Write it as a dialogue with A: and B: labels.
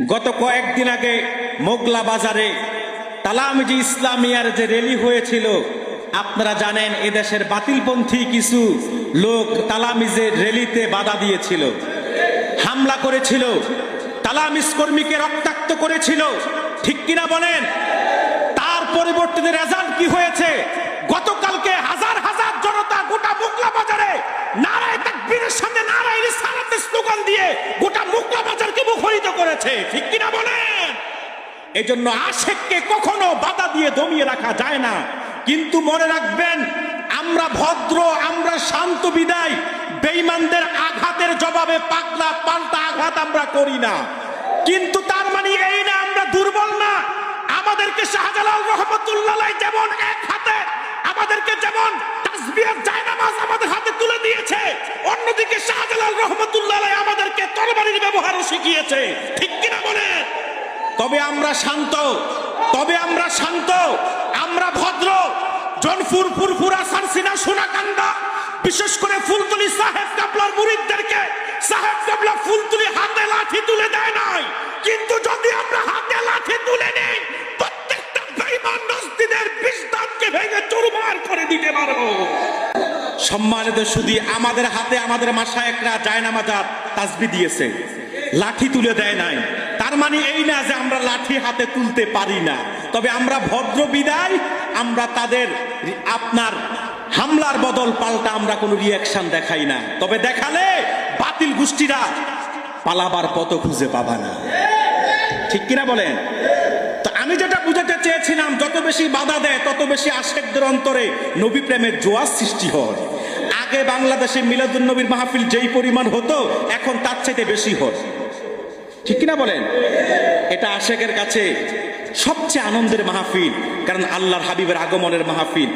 A: গত কয়েকদিন আগে মোগলা বাজারে তালামজি ইসলামিয়ার যে র্যালি হয়েছিল, আপনারা জানেন এদেশের বাতিলপন্থী কিছু লোক তালামিজের র্যালিতে বাধা দিয়েছিল, হামলা করেছিল, তালামিজ কর্মীকে রক্তাক্ত করেছিল, ঠিক কিনা বলেন? তার পরিবর্তনে রেজাল্ট কি হয়েছে? গতকালকে হাজার হাজার জনতা গোটা মোগলা বাজারে নারায় তাকবীরের সামনে নারায় স্লোগান দিয়ে গোটা মোগলা মুখরিত করেছে, ঠিক কিনা বলেন? এজন্য আশেককে কখনো বাধা দিয়ে দমিয়ে রাখা যায় না। কিন্তু মনে রাখবেন, আমরা ভদ্র, আমরা শান্ত বিদায়, বেঈমানদের আঘাতের জবাবে পাকলা পাল্টা আঘাত আমরা করি না। কিন্তু তার মানে এই না, আমরা দুর্বল না। আমাদেরকে শাহজালাল রহমতুল্লাহ যেমন এক হাতে, আমাদেরকে যেমন তাসবিহের জায়নামাজ আমাদের হাতে তুলে দিয়েছে, অন্যদিকে শাহজালাল রহমতুল্লাহ তরবারির ব্যবহারও শিখিয়েছে। ঠিক কিনা বলেন তবে আমরা শান্ত, তবে আমরা শান্ত, আমরা ভদ্র। জনপুর ফুরফুরা সারসিনা সোনাকান্দা বিশেষ করে ফুলতুলি সাহেব কাবলার মুরিদদেরকে সাহেব কাবলা ফুলতুলি হাতে লাঠি তুলে দেয় নাই। কিন্তু যদি আমরা হাতে লাঠি তুলে নেই, প্রত্যেকটা বেঈমান নস্তিদের বিস্তারকে ভেঙে চুরমার করে দিতে পারব। সম্মানিত শুধু আমাদের হাতে আমাদের মাসায়করা জায়নামাজার তাসবি দিয়েছে। লাঠি তুলে দেয় নাই। তার মানে এই না যে আমরা লাঠি হাতে তুলতে পারি না। তবে আমরা ভদ্র বিদায়, আমরা তাদের আপনার হামলার বদল পাল্টা আমরা কোনো রিয়াকশন দেখাই না। তবে দেখালে বাতিল গোষ্ঠীরা পালাবার পথ খুঁজে পাবা না। ঠিক কিনা বলেন? তো আমি যেটা বুঝাতে চেয়েছিলাম, যত বেশি বাধা দেয়, তত বেশি আশেকদের অন্তরে নবী প্রেমের জোয়ার সৃষ্টি হয়। আগে বাংলাদেশে মিলাদুল নবীর মাহফিল যেই পরিমাণ হতো, এখন তার চাইতে বেশি হয় ঠিক কিনা বলেন? এটা আশেকের কাছে সবচেয়ে আনন্দের মাহফিল, কারণ আল্লাহর হাবিবের আগমনের মাহফিল।